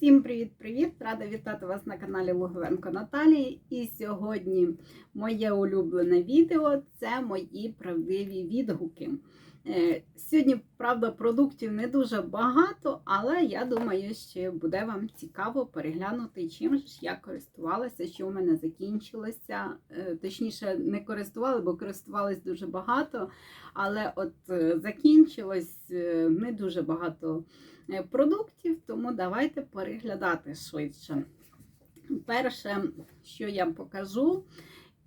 Всім привіт-привіт! Рада вітати вас на каналі Луговенко Наталії. І сьогодні моє улюблене відео це мої правдиві відгуки. Е, Сьогодні, правда, продуктів не дуже багато, але я думаю, що буде вам цікаво переглянути, чим ж я користувалася, що у мене закінчилося. Е, Точніше, не користували, бо користувалась дуже багато, але от е, закінчилось не дуже багато продуктів, тому давайте переглядати швидше. Перше, що я покажу,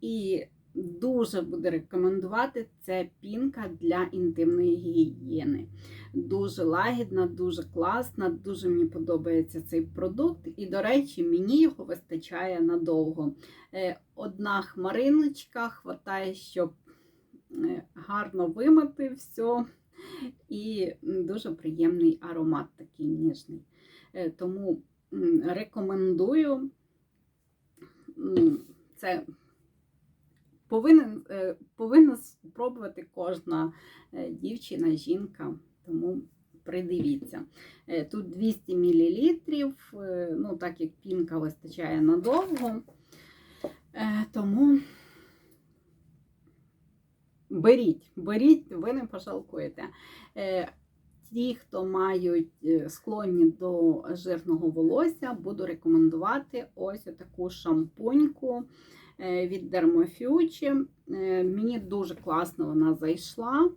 і дуже буду рекомендувати, це пінка для інтимної гігієни. Дуже лагідна, дуже класна, дуже мені подобається цей продукт. І, до речі, мені його вистачає надовго. Е, Одна хмариночка хватає, щоб е, гарно вимити все. І дуже приємний аромат такий ніжний. Е, Тому рекомендую. Це повинен, е, повинна спробувати кожна е, дівчина, жінка. Тому придивіться. Е, Тут 200 мл, ну так як пінка вистачає надовго. Тому беріть, беріть, ви не пожалкуєте. Ті, хто мають склонні до жирного волосся, буду рекомендувати ось таку шампуньку від Dermofuge. Е, Мені дуже класно вона зайшла, е,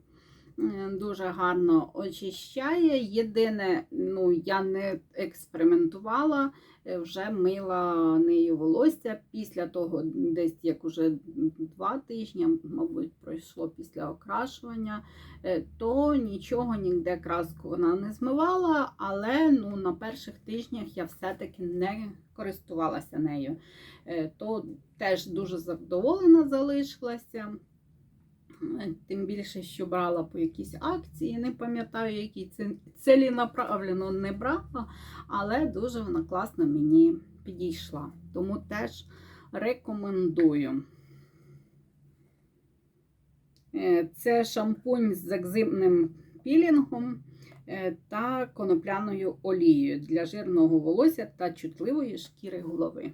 дуже гарно очищає. Єдине, ну, я не експериментувала, е, вже мила нею волосся після того, десь як уже два тижні, мабуть, пройшло після окрашування, е, то нічого ніде краску вона не змивала, але ну, на перших тижнях я все-таки не користувалася нею. Е, То теж дуже задоволена залишилася. Е, Тим більше, що брала по якійсь акції, не пам'ятаю, які целінаправлено не брала, але дуже вона класно мені підійшла. Тому теж рекомендую. Е, Це шампунь з екзимним пілінгом е, та конопляною олією для жирного волосся та чутливої шкіри голови.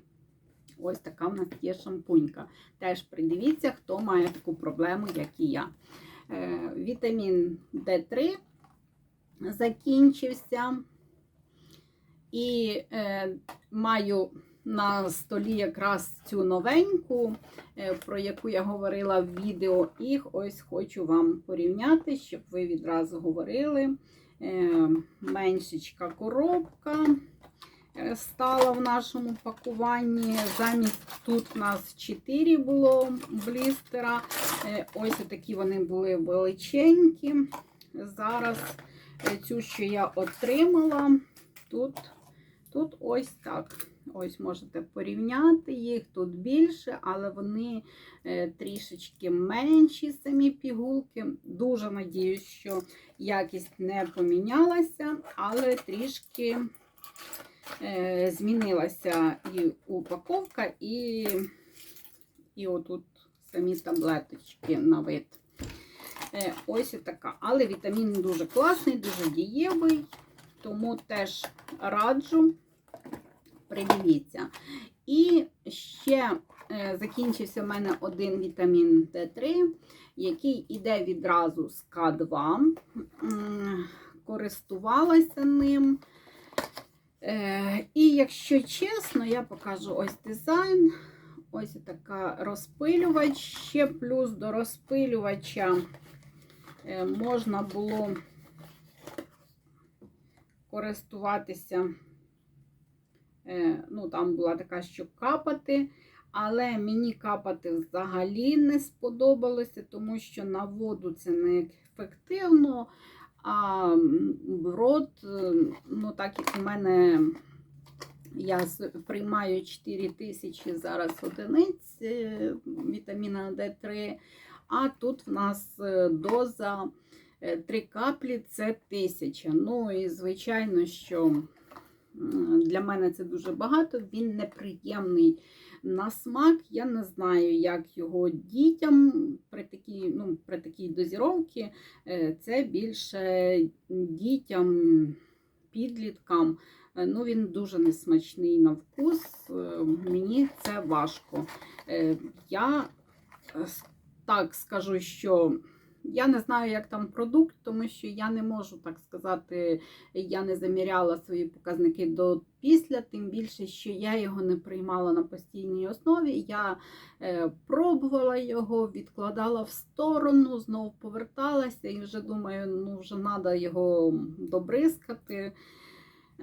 Ось така в нас є шампунька. Теж придивіться, хто має таку проблему, як і я. Е, Вітамін D3 закінчився. І е, маю на столі якраз цю новеньку, е, про яку я говорила в відео. І ось хочу вам порівняти, щоб ви відразу говорили. Е, меншечка коробка стала в нашому пакуванні. Замість тут у нас 4 було блістера. Е, Ось такі вони були величенькі. Зараз е, цю, що я отримала, тут, тут ось так. Ось можете порівняти їх тут більше, але вони е, трішечки менші самі пігулки. Дуже надіюсь, що якість не помінялася, але трішки е, змінилася і упаковка, і, і отут самі таблеточки на вид. Е, ось і така. Але вітамін дуже класний, дуже дієвий, тому теж раджу. Придивіться. І ще е, закінчився в мене один вітамін Д3, який йде відразу з К2. М, Користувалася ним. Е, І якщо чесно, я покажу ось дизайн. Ось така розпилювач. Ще плюс до розпилювача е, можна було користуватися. Е, Ну, там була така, що капати, але мені капати взагалі не сподобалося, тому що на воду це не ефективно, а рот, е, ну так як у мене я приймаю 4 тисячі зараз одиниць е, вітаміна D3, а тут в нас е, доза 3 каплі це тисяча. Ну і звичайно, що для мене це дуже багато, він неприємний на смак. Я не знаю, як його дітям при такій, ну, при такій дозіровці. Е, Це більше дітям підліткам. Е, Ну, він дуже несмачний на вкус. е, Мені це важко. Я так скажу, що я не знаю, як там продукт, тому що я не можу так сказати, я не заміряла свої показники до після, тим більше, що я його не приймала на постійній основі. Я е, пробувала його, відкладала в сторону, знову поверталася і вже думаю, ну вже треба його добризкати.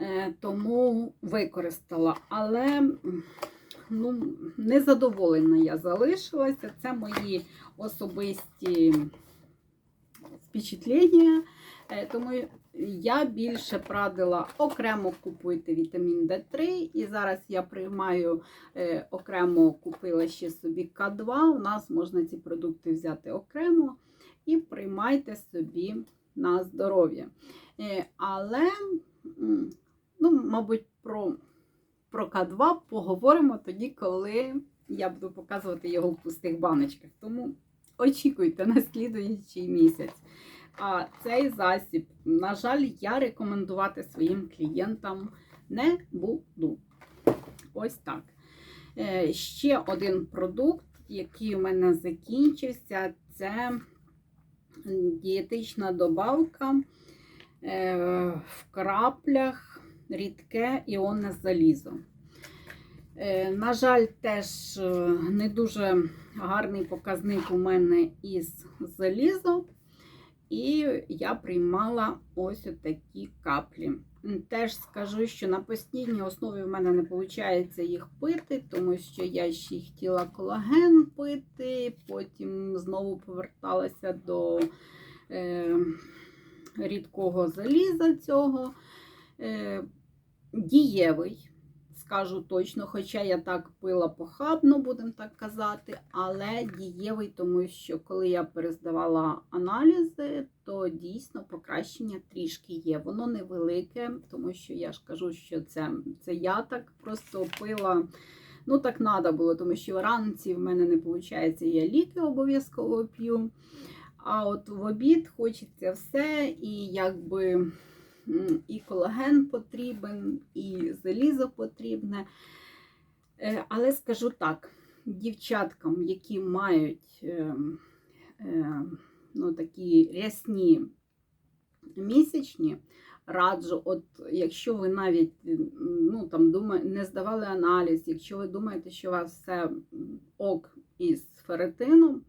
Е, тому використала. Але ну, незадоволена я залишилася. Це мої особисті впечатлення. Е, Тому я більше прадила окремо купуйте вітамін D3. І зараз я приймаю е, окремо купила ще собі К2. У нас можна ці продукти взяти окремо і приймайте собі на здоров'я. Е, Але, ну, мабуть, про, про К2 поговоримо тоді, коли я буду показувати його в пустих баночках. Тому очікуйте на слідуючий місяць. А цей засіб, на жаль, я рекомендувати своїм клієнтам не буду. Ось так. Е, Ще один продукт, який у мене закінчився, це дієтична добавка е, в краплях рідке іонне залізо. Е, На жаль, теж е, не дуже гарний показник у мене із залізом. І я приймала ось такі каплі. Теж скажу, що на постійній основі в мене не виходить їх пити, тому що я ще й хотіла колаген пити, потім знову поверталася до е, рідкого заліза цього. Е, дієвий, скажу точно, хоча я так пила похабно, будемо так казати, але дієвий, тому що коли я перездавала аналізи, то дійсно покращення трішки є. Воно невелике, тому що я ж кажу, що це, це я так просто пила. Ну, так треба було, тому що вранці в мене не виходить, я ліки обов'язково п'ю. А от в обід хочеться все, і якби і колаген потрібен, і залізо потрібне. Е, Але скажу так, дівчаткам, які мають е, е, ну, такі рясні місячні, раджу, от якщо ви навіть ну, там, не здавали аналіз, якщо ви думаєте, що у вас все ок із феретином,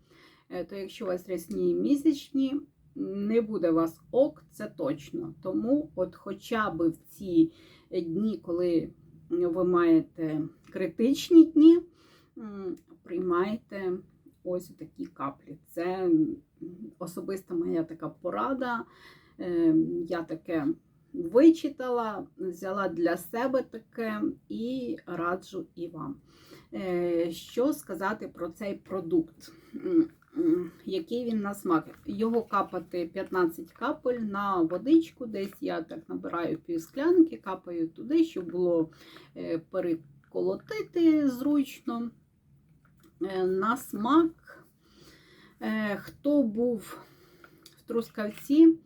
е, то якщо у вас рясні місячні, не буде вас ок, це точно. Тому, от хоча б в ці дні, коли ви маєте критичні дні, приймайте ось такі каплі. Це особиста моя така порада. Е, Я таке вичитала, взяла для себе таке і раджу і вам. Е, Що сказати про цей продукт? Який він на смак? Його капати 15 капель на водичку, десь я так набираю пів склянки, капаю туди, щоб було е, переколотити зручно. Е, На смак, е, хто був в Трускавці,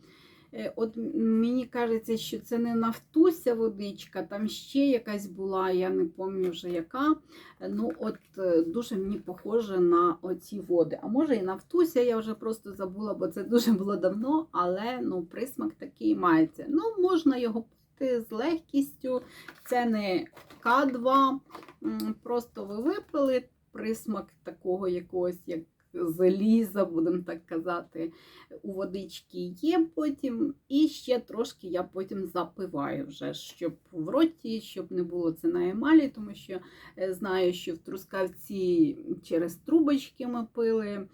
От мені кажеться, що це не нафтуся водичка, там ще якась була, я не пам'ятаю вже яка. Е, Ну, от е, дуже мені похоже на оці води. А може і нафтуся, я вже просто забула, бо це дуже було давно, але ну, присмак такий мається. Ну, можна його пити з легкістю. Це не К2. Просто ви випили присмак такого якогось, як заліза, будемо так казати, у водички є потім. І ще трошки я потім запиваю, вже, щоб в роті, щоб не було це на емалі, тому що е, знаю, що в трускавці через трубочки ми пили.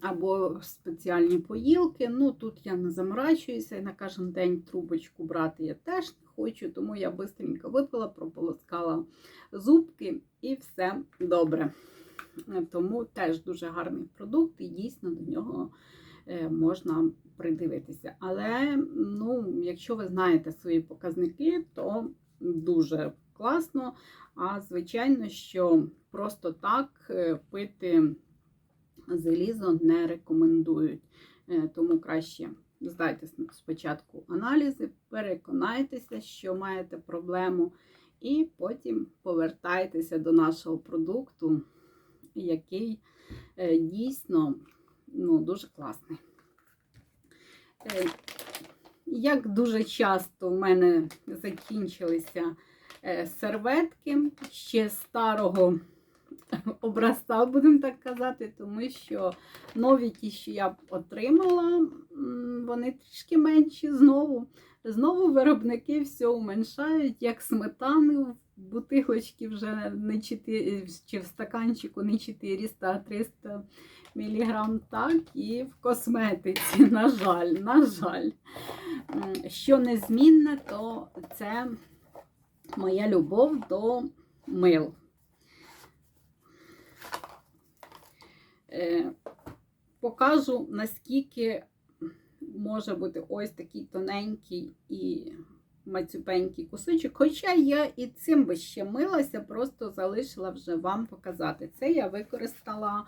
Або спеціальні поїлки. Ну тут я не заморачуюся і на кожен день трубочку брати я теж не хочу, тому я швидко випила, прополоскала зубки і все добре. Е, Тому теж дуже гарний продукт, і дійсно до нього е, можна придивитися. Але ну, якщо ви знаєте свої показники, то дуже класно. А звичайно, що просто так е, пити залізо не рекомендують. Тому краще здайте спочатку аналізи, переконайтеся, що маєте проблему, і потім повертайтеся до нашого продукту, який е, дійсно ну, дуже класний. Е, Як дуже часто в мене закінчилися е, серветки ще старого образця, будемо так казати, тому що нові ті, що я отримала, вони трішки менші знову. Знову виробники все уменшають, як сметани в бутилочці вже не 4, чи в стаканчику не 400, а 300 мг, так і в косметиці. На жаль, на жаль. Що незмінне, то це моя любов до мил. Е, Покажу, наскільки може бути ось такий тоненький і мацюпенький кусочок. Хоча я і цим би ще милася, просто залишила вже вам показати. Це я використала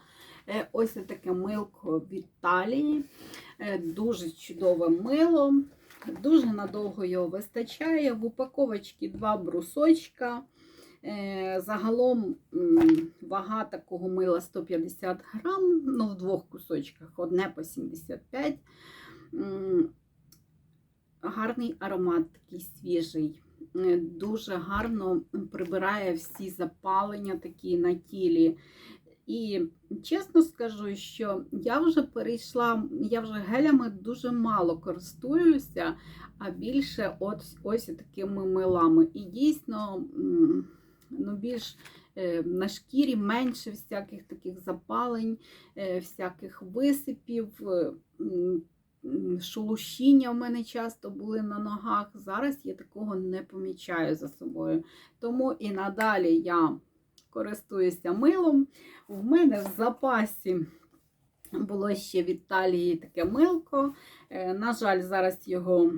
е, ось таке милко від Талії. Е, Дуже чудове мило. Дуже надовго його вистачає. В упаковочці два брусочка. Е, Загалом вага такого мила 150 грам, ну в двох кусочках, одне по 75. Гарний аромат, такий свіжий. Е, Дуже гарно прибирає всі запалення такі на тілі. І чесно скажу, що я вже перейшла, я вже гелями дуже мало користуюся, а більше от, ось такими милами. І дійсно ну, більш е, на шкірі менше всяких таких запалень, е, всяких висипів. Шелушіння в мене часто були на ногах. Зараз я такого не помічаю за собою. Тому і надалі я користуюся милом. В мене в запасі було ще від Талії таке милко. Е, На жаль, зараз його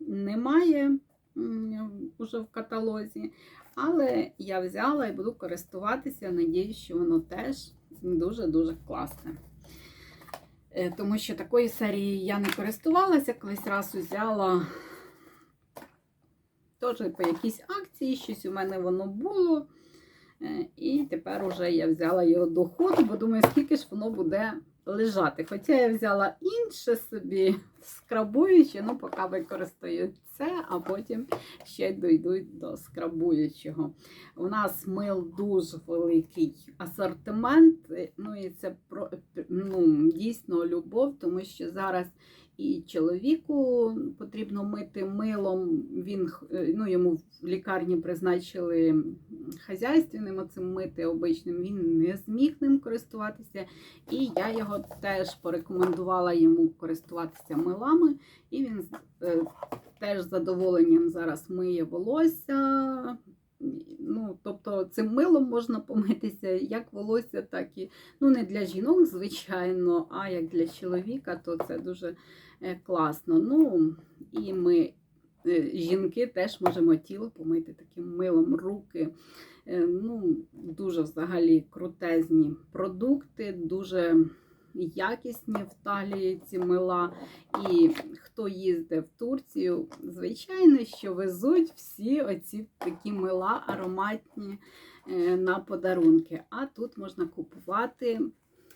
немає м, уже в каталозі. Але я взяла і буду користуватися. Надіюсь, що воно теж дуже-дуже класне. Е, Тому що такої серії я не користувалася, колись раз взяла теж по якійсь акції, щось у мене воно було. Е, І тепер уже я взяла його до ходу, бо думаю, скільки ж воно буде лежати. Хоча я взяла інше собі скрабуюче, ну поки використаю це, а потім ще дойду до скрабуючого. У нас мил дуже великий асортимент. Ну і це ну, дійсно любов, тому що зараз і чоловіку потрібно мити милом. Він е, ну, йому в лікарні призначили хазяйственним оцим мити обичним. Він не зміг ним користуватися. І я його теж порекомендувала йому користуватися милами. І він е, теж задоволенням зараз миє волосся. Ну, тобто цим милом можна помитися як волосся, так і ну не для жінок, звичайно, а як для чоловіка, то це дуже класно. Ну і ми, е, жінки, теж можемо тіло помити таким милом, руки. Е, Ну, дуже взагалі крутезні продукти, дуже якісні в Талії ці мила. І хто їздить в Турцію, звичайно, що везуть всі оці такі мила ароматні е, на подарунки. А тут можна купувати,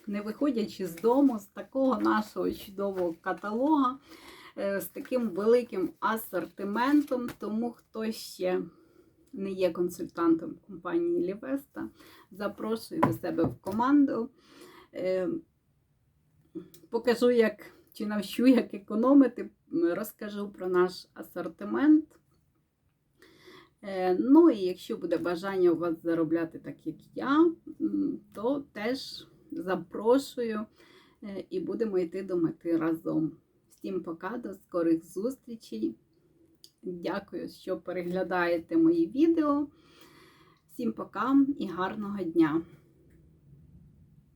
не виходячи з дому, з такого нашого чудового каталога, е, з таким великим асортиментом. Тому хто ще не є консультантом компанії Лівеста, запрошую до себе в команду. Е, Покажу, як чи навчу, як економити, розкажу про наш асортимент. Е, Ну і якщо буде бажання у вас заробляти так, як я, то теж запрошую е, і будемо йти до мети разом. Всім пока, до скорих зустрічей. Дякую, що переглядаєте мої відео. Всім пока і гарного дня!